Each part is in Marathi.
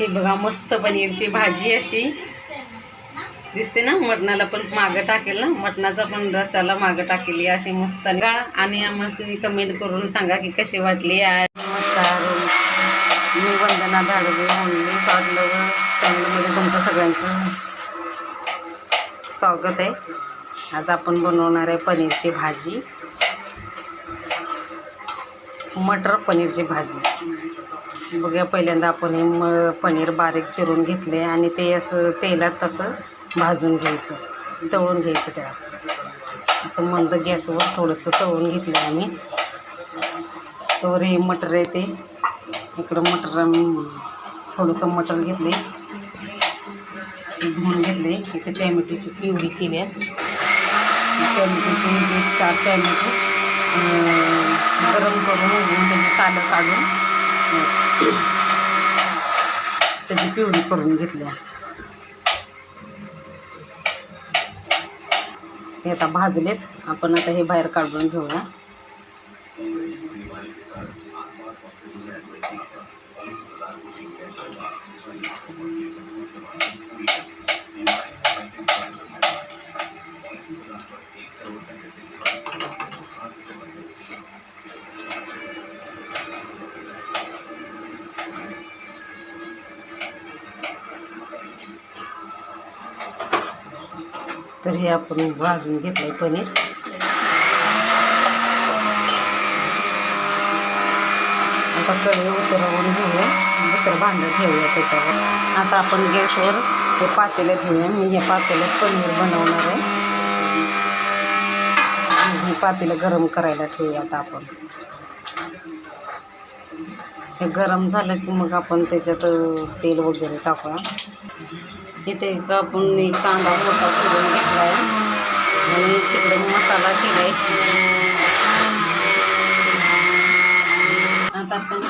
हे बघा मस्त पनीरची भाजी अशी. दिसते ना मटणाला पण मागं टाकेल ना? मटणाचा पण रसाला मागं टाकेल अशी मस्त. का आणि आम्हाला कमेंट करून सांगा की कशी वाटली आणि मस्त मी वंदना धाडवे ओनली स्वागत चॅनलमध्ये तुमचं सगळ्यांचं स्वागत आहे. आज आपण बनवणार आहे पनीरची भाजी. मटर पनीरची भाजी. बघूया पहिल्यांदा आपण हे म पनीर बारीक चिरून घेतले आणि ते असं तेलात तसं भाजून घ्यायचं तळून घ्यायचं त्याला. असं मंद गॅसवर थोडंसं तळून घेतलं आम्ही. तर हे मटर आहे ते. इकडं मटर थोडंसं मटर घेतले धुवून घेतले इथे टॅमॅटोची प्युरी केली आहे. टॅमॅटोचे जे चार टॅमॅटो गरम करून उघडून त्याची सालं काढून त्याची पिवळी करून घेतली. हे आता भाजलेत. आपण आता हे बाहेर काढून घेऊया. हे आपण भाजून घेतलंय पनीर. आता कढई उतरवून घेऊया. दुसरं भांडं ठेवूया त्याच्यावर. आता आपण गॅसवर हे पातेलं ठेवूया. मी हे पातेल्यात पनीर बनवणार आहे. हे पातेलं गरम करायला ठेवूया आता आपण. हे गरम झालं की मग आपण त्याच्यात तेल वगैरे टाकूया. इथे का आपण एक कांदा मोठा चिरून घेतला आहे आणि तिकडं मसाला केला आहे आता आपण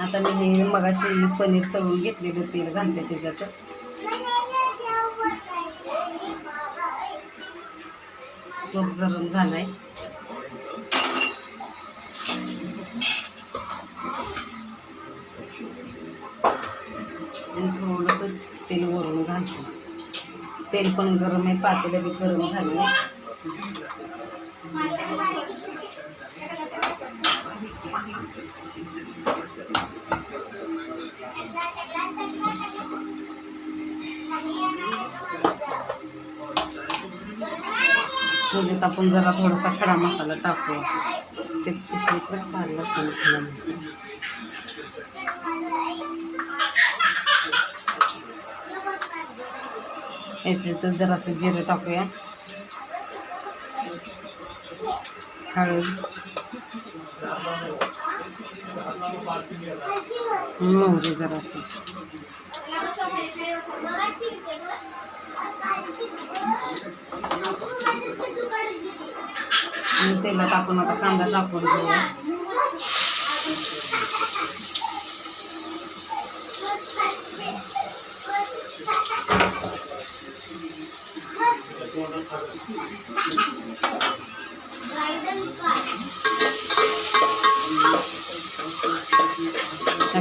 आता मी हे मगाशी पनीर तळून घेतलेलं तेल घालते त्याच्यात. तो गरम झालाय. थोडं तेल वरून घालतो. तेल पण गरम आहे पातेलं बी गरम झालं आपण जरा थोडासा खडा मसाला टाकू ते पिशवीतच काढला खडा मसाला. याच्यात जरासं जिरं टाकूया. हळद. मोहरी जराशी आणि तेला टाकून आता कांदा टाकून घेऊया. हा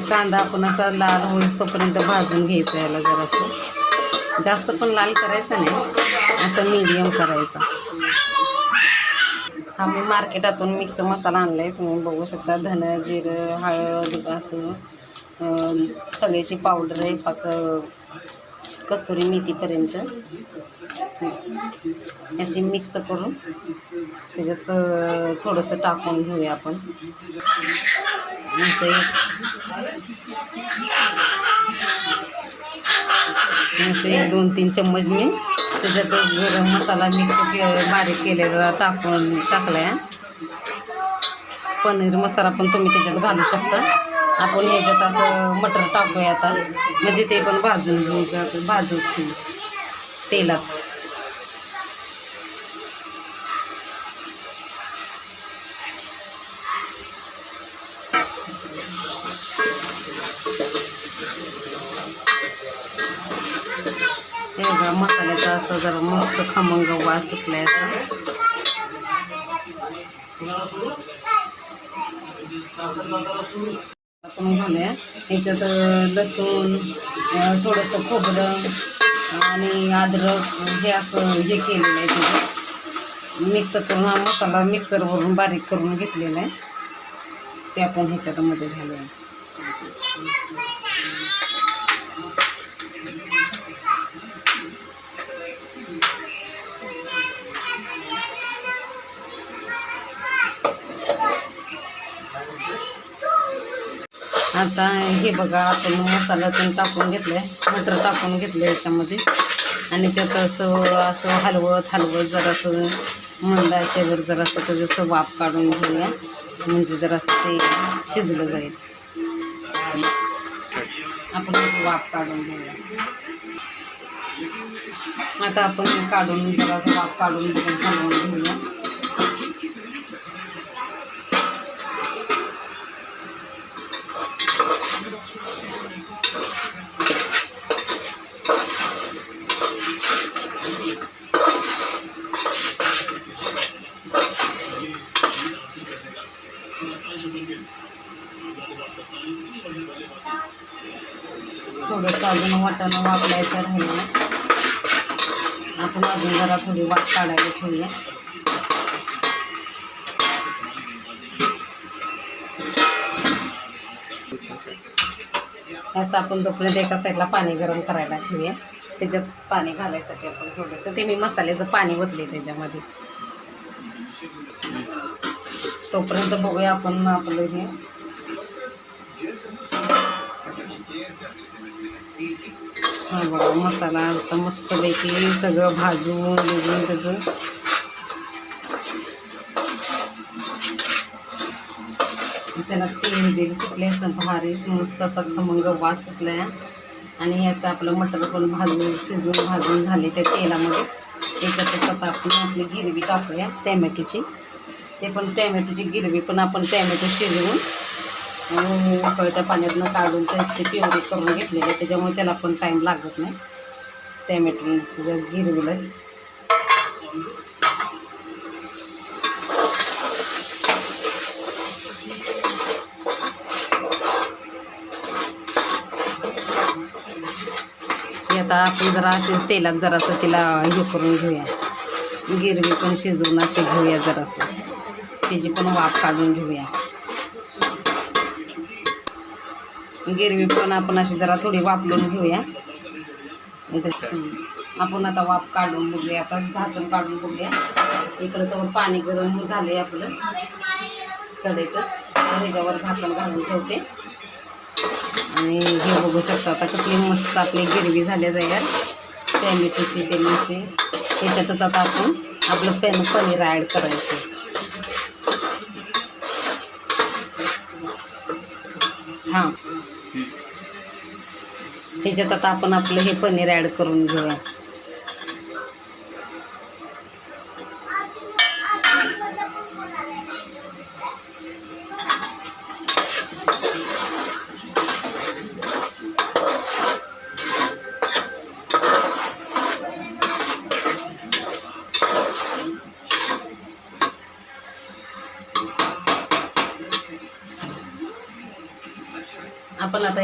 कांदा आपण असा लाल होईस तोपर्यंत भाजून घ्यायचा याला जरासं. जास्त पण लाल करायचा नाही असं मीडियम करायचा. हा मी मार्केटातून मिक्स मसाला आणला आहे तुम्ही बघू शकता धन जिरं हळद असं सगळ्याची पावडर आहे पाक कस्तुरी मेथीपर्यंत. अशी मिक्स करून त्याच्यात थोडंसं टाकून घेऊया आपण. असं एक असं एक दोन तीन चम्मच मी त्याच्यात गरम मसाला मिक्स के बारीक केलेला टाकून टाकला आहे पनीर मसाला पण तुम्ही त्याच्यात घालू शकता. आपण ह्याच्यात असं मटर टाकूया आता. म्हणजे ते पण भाजून घेऊ भाजून तेलात. जरा मसाल्याचा असं जरा मस्त खमंग वास सुटलाय असा. आपण घालूया. ह्याच्यात लसूण थोडंसं खोबरं आणि अद्रक हे असं हे केलेलं आहे त्याचं मिक्सर करून हा मसाला मिक्सरवरून बारीक करून घेतलेला आहे. ते आपण ह्याच्यामध्ये घालूया. आता हे बघा आपण मसाला पण टाकून आहे मटर टाकून घेतलं याच्यामध्ये. आणि त्यात असं असं हलवत हलवत जरासं मंदाच्यावर जरासं त्याचं वाफ काढून घेऊया. म्हणजे जरासं ते शिजलं जाईल. आपण वाफ काढून घेऊया. आता आपण काढून जरासं वाफ काढून घेऊन हलवून घेऊया. थोडंसं अजून वाटाणं वापरायचं राहिलं. आपण अजून जरा थोडी वाट काढायला ठेवूया. असं आपण तोपर्यंत एका साईडला पाणी गरम करायला ठेवूया. त्याच्यात पाणी घालायसाठी आपण थोडंसं ते मी मसाल्याचं पाणी ओतले त्याच्यामध्ये. तोपर्यंत बघूया आपण आपलं हे. हा बघा मसाला असं मस्तपैकी सगळं भाजून बिजून त्याचं त्याला तेल बिल सुटले असं भारी मस्त असा खमंग वास सुटलाय. आणि हे असं आपलं मटर पण भाजून शिजून भाजून झाले त्या तेलामध्ये. त्याच्यातच आता आपण आपली गिरवी टाकूया टॅमॅटोची. ते पण टॅमॅटोची गिरवी पण आपण टॅमॅटो शिजवून उकळत्या पाण्यातनं काढून त्याची प्युरी करून घेतलेली आहे. त्याच्यामुळे त्याला पण टाईम लागत नाही. टॅमॅटो गिरवीला आता आपण जरा अशीच तेलात जरासं तिला हे करून घेऊया. गिरवी पण शिजवून अशी घेऊया जरासं. त्याची पण वाफ काढून घेऊया. गिरवी पण आपण अशी जरा थोडी वापरून घेऊया. आपण आता वाफ काढून बघूया. आता झाकण काढून बघूया. इकडं तर पाणी गरम झालंय आपलं. कडेतच तर ह्याच्यावर झाकण घालून ठेवते. आणि हे बघू शकता आता कसली मस्त आपली गिरवी झाल्या जाईल टॅमॅटोची ते मिरची ह्याच्यातच आता आपण आपलं पेन पनीर ॲड करायचं. हां. ह्याच्यात आता आपण आपलं हे पनीर ॲड करून घेऊया.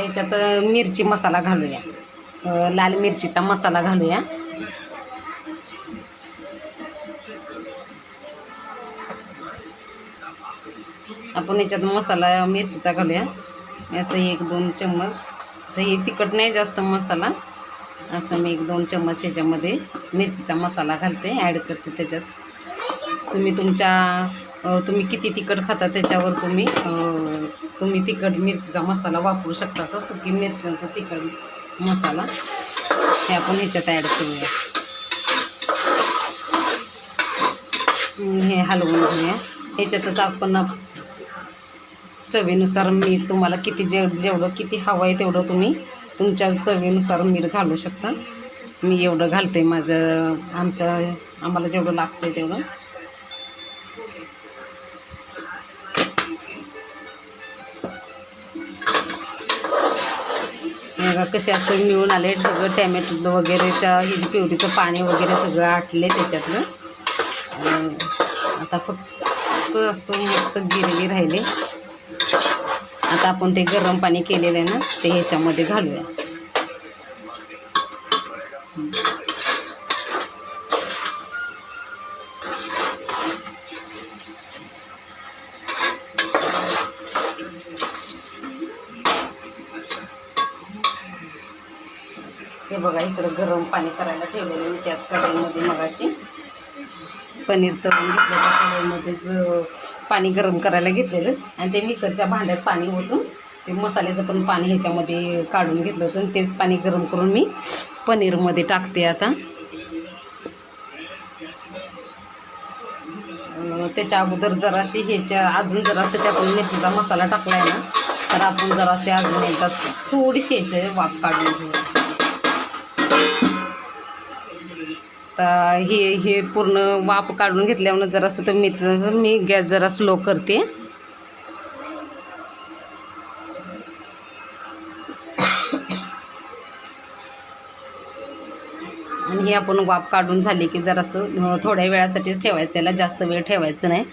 याच्यात ह्याच्यात मिरची मसाला घालूया. लाल मिरचीचा मसाला घालूया. आपण याच्यात मसाला मिरचीचा घालूया. असं एक दोन चम्मच. असं हे तिखट नाही जास्त मसाला. असं मी एक दोन चम्मच ह्याच्यामध्ये मिरचीचा मसाला घालते ॲड करते त्याच्यात. तुम्ही तुमच्या तुम्ही किती तिखट खाता त्याच्यावर तुम्ही तुम्ही तिखट मिरचीचा मसाला वापरू शकता. असं सुकी मिरच्यांचा तिखट मसाला हे आपण ह्याच्यात ॲड करूया. हे हलवून घेऊया. ह्याच्यातच आपण चवीनुसार मीठ तुम्हाला किती जे जेवढं किती हवं आहे तेवढं तुम्ही तुमच्या चवीनुसार मीठ घालू शकता. मी एवढं घालते माझं आमच्या आम्हाला जेवढं लागतं तेवढं. कसे असं मिळून आले सगळं टॅमॅटो वगैरेच्या हे पिवरीचं प्युरीचं पाणी वगैरे सगळं आटले त्याच्यातलं. आता फक्त असं मस्त गिरवी राहिले. आता आपण ते गरम पाणी केलेलं आहे ना ते ह्याच्यामध्ये घालूया. हे बघा इकडं गरम पाणी करायला ठेवलेलं मी त्याच कढईमध्ये मगाशी. पनीर तळून घेतलं त्या कढईमध्येच पाणी गरम करायला घेतलेलं आणि ते मिक्सरच्या भांड्यात पाणी ओतून ते मसाल्याचं पण पाणी ह्याच्यामध्ये काढून घेतलं होतं. आणि तेच पाणी गरम करून मी पनीरमध्ये टाकते आता. त्याच्या अगोदर जराशी ह्याच्या अजून जरासं त्या आपण मिरचीचा मसाला टाकला आहे ना तर आपण जराशी अजून एकदा थोडीशी ह्याचे वाफ काढून घेऊ. तर हे हे पूर्ण वाफ काढून घेतल्यावर जरासं तर मीच मी गॅस जरा स्लो करते. आणि हे आपण वाफ काढून झाली की जरासं थोड्या वेळासाठीच ठेवायचं याला जास्त वेळ ठेवायचं नाही.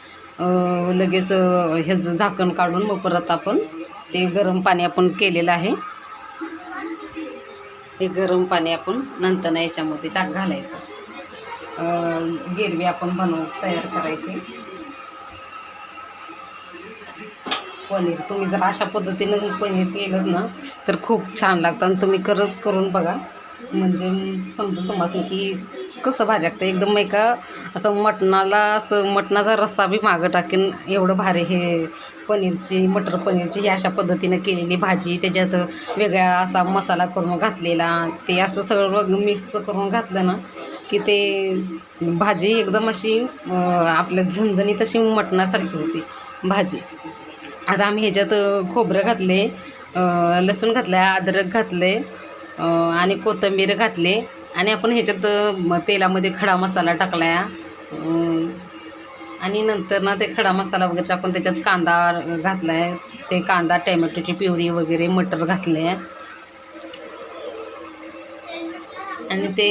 लगेच ह्याचं झाकण काढून मग परत आपण ते गरम पाणी आपण केलेलं आहे. ते गरम पाणी आपण नंतर याच्यामध्ये टाक घालायचं. गिरवी आपण बनवू तयार करायची. पनीर तुम्ही जर अशा पद्धतीनं पनीर केलं ना तर खूप छान लागतं आणि तुम्ही खरंच करून बघा. म्हणजे समजून तुम्हाला की कसं भारी लागतं. एकदम एका असं मटणाला असं मटणाचा रस्सा बी मागं टाकेन एवढं भारी हे पनीरची मटर पनीरची ही अशा पद्धतीनं केलेली भाजी. त्याच्यात वेगळा असा मसाला करून घातलेला ते असं सगळं मिक्स करून घातलं ना की ते भाजी एकदम अशी आपल्या झणझणीत अशी मटणासारखी होती भाजी. आता आम्ही ह्याच्यात खोबरं घातले लसूण घातलं आहे अद्रक घातले आणि कोथिंबीर घातले आणि आपण ह्याच्यात तेलामध्ये खडा मसाला टाकला आणि नंतर ना ते खडा मसाला वगैरे टाकून त्याच्यात कांदा घातला आहे ते कांदा टॅमॅटोची प्युरी वगैरे मटर घातले आहे आणि ते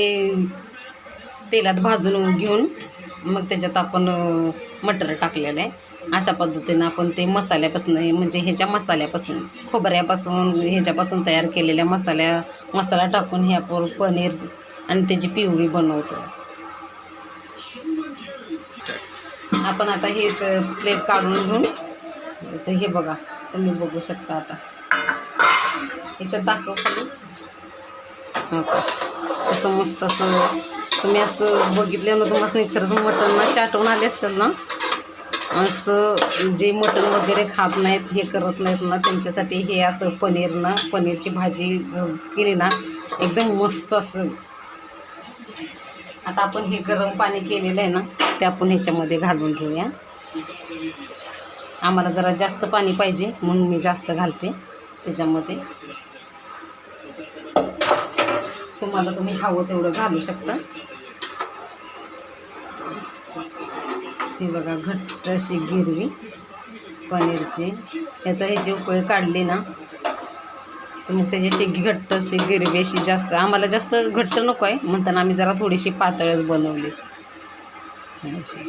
तेलात भाजून घेऊन मग त्याच्यात आपण मटर टाकलेलं आहे. अशा पद्धतीनं आपण ते मसाल्यापासून म्हणजे ह्याच्या मसाल्यापासून खोबऱ्यापासून ह्याच्यापासून तयार केलेल्या मसाल्या मसाला टाकून हे आपण पनीर आणि त्याची पिवळी बनवतो. आपण आता हे प्लेट काढून घेऊन याचं हे बघा तुम्ही बघू शकता आता. ह्याचं दाखव खाली. हो का असं मस्त असं तुम्ही असं बघितल्यानं तुम्हाला खरंच मटणला आठवण आले असेल ना. असं जे मटण वगैरे खात नाहीत हे करत नाहीत ना त्यांच्यासाठी हे असं पनीर ना पनीरची भाजी केली ना एकदम मस्त असं. आता आपण हे गरम पाणी केलेलं आहे ना ते आपण ह्याच्यामध्ये घालून घेऊया. आम्हाला जरा जास्त पाणी पाहिजे म्हणून मी जास्त घालते त्याच्यामध्ये. तुम्हाला तुम्ही हवं तेवढं घालू शकता. ती बघा घट्ट अशी गिरवी पनीरची. आता ह्याची उकळी काढली ना तर मग त्याची अशी घट्ट अशी गिरवी अशी जास्त आम्हाला जास्त घट्ट नको आहे म्हणताना आम्ही जरा थोडीशी पातळच बनवली. अशी.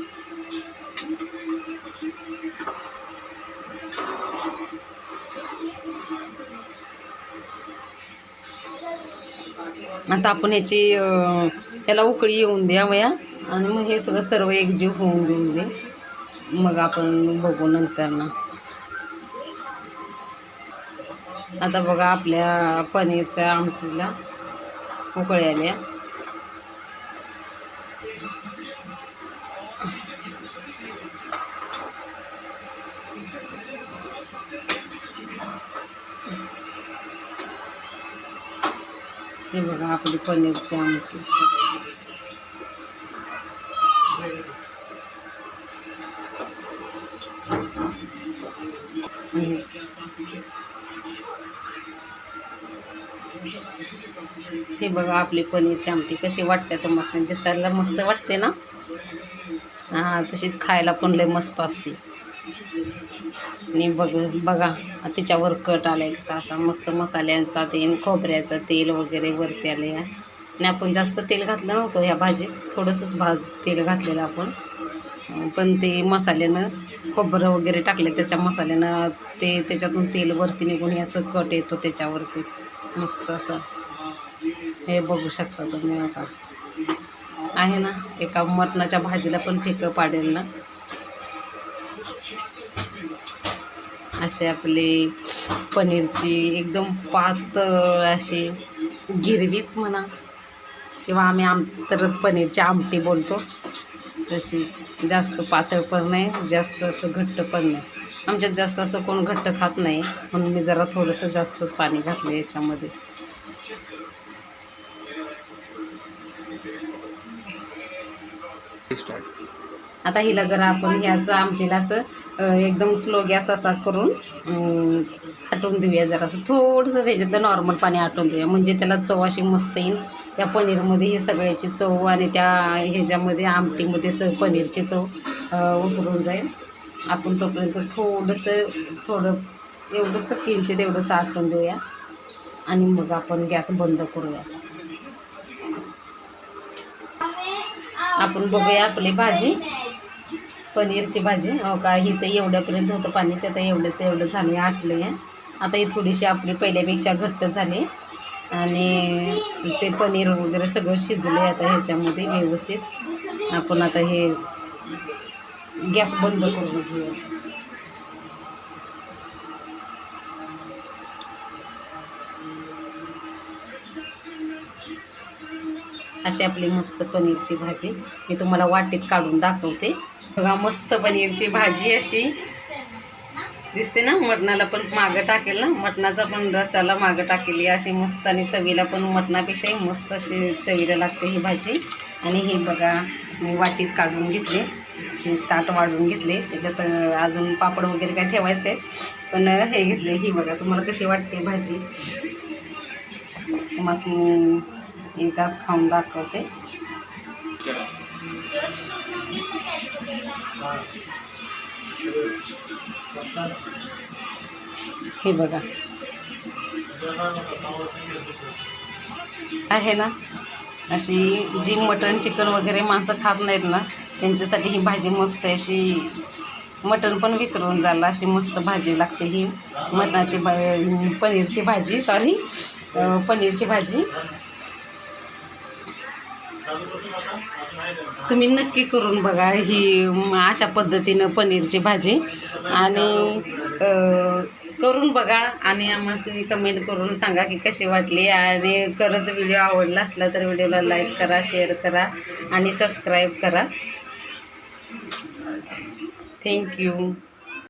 आता आपण ह्याची याला उकळी येऊन द्या वया. आणि मग हे सगळं सर्व एकजीव होऊन देऊन दे. मग आपण बघू नंतर ना आता बघा आपल्या पनीरच्या आमटीला उकळी आल्या हे बघा आपली पनीरची आमटी. हे बघा आपली पनीरची आमटी कशी वाटते तर मस्त दिसायला मस्त वाटते ना? हां तशीच खायला पण लय मस्त असते. आणि बघ बघा त्याच्यावर कट आलाय कसा असा मस्त मसाल्यांचा तेल खोबऱ्याचं तेल वगैरे वरती आले आणि आपण जास्त तेल घातलं नव्हतं ह्या भाजीत थोडंसंच भाज तेल घातलेलं आपण. पण ते मसाल्यानं खोबरं वगैरे टाकलं त्याच्या मसाल्यानं ते त्याच्यातून तेल वरती निघून हे असं कट येतो त्याच्यावरती. मस्त असं. हे बघू शकता तुम्ही आता. आहे ना एका मटणाच्या भाजीला पण फिकं पाडेल ना. असे आपले पनीरची एकदम पातळ अशी गिरवीच म्हणा किंवा आम्ही आम तर पनीरची आमटी बोलतो. तशीच जास्त पातळ पण नाही जास्त असं घट्ट पण नाही. आमच्यात जास्त असं कोण घट्ट खात नाही म्हणून मी जरा थोडंसं जास्तच पाणी घातलं याच्यामध्ये. आता हिला जरा आपण ह्याचं आमटीला असं एकदम स्लो गॅस असा करून आटवून देऊया जरा असं. थोडंसं त्याच्यातलं नॉर्मल पाणी आटवून देऊया. म्हणजे त्याला चव अशी मस्त येईल. त्या पनीरमध्ये ही सगळ्याची चव आणि त्या ह्याच्यामध्ये आमटीमध्ये स पनीरची चव उतरून जाईल. आपण तोपर्यंत थोडंसं थोडं एवढंसं किंचित एवढंसं आटवून देऊया. आणि मग आपण गॅस बंद करूया. आपण बघूया आपली भाजी. पनीरची भाजी. हो का ही तर एवढ्यापर्यंत होतं पाणी ते आता एवढंच एवढं झालं आटलं आहे आता ही थोडीशी आपली पहिल्यापेक्षा घट्ट झाली. आणि ते पनीर वगैरे सगळं शिजलं आहे आता ह्याच्यामध्ये व्यवस्थित. आपण आता हे गॅस बंद करून घेऊया. अशी आपली मस्त पनीरची भाजी. मी तुम्हाला वाटीत काढून दाखवते. बघा मस्त पनीरची भाजी अशी. दिसते ना मटणाला पण मागं टाकेल ना? मटणाचा पण रसाला मागं टाकेली. अशी मस्त आणि चवीला पण मटणापेक्षाही मस्त अशी चवीला लागते ही भाजी. आणि ही बघा मी वाटीत काढून घेतले. ताट वाढून घेतले. त्याच्यात अजून पापड वगैरे काय ठेवायचे आहे. पण हे घेतले. ही बघा तुम्हाला कशी वाटते भाजी? मस्त. एक घास खाऊन दाखवते. हे बघा. आहे ना? अशी जी मटण चिकन वगैरे माणसं खात नाहीत ना त्यांच्यासाठी ही भाजी मस्त आहे. अशी मटण पण विसरून झालं अशी मस्त भाजी लागते ही. मटणाची भा पनीरची भाजी सॉरी पनीरची भाजी. तुम्ही नक्की करून बघा ही अशा पद्धतीनं पनीरची भाजी. आणि करून बघा आणि आम्हाला कमेंट करून सांगा की कशी वाटली. आणि खरंच व्हिडिओ आवडला असला तर व्हिडिओला लाईक करा शेअर करा आणि सबस्क्राईब करा. थँक्यू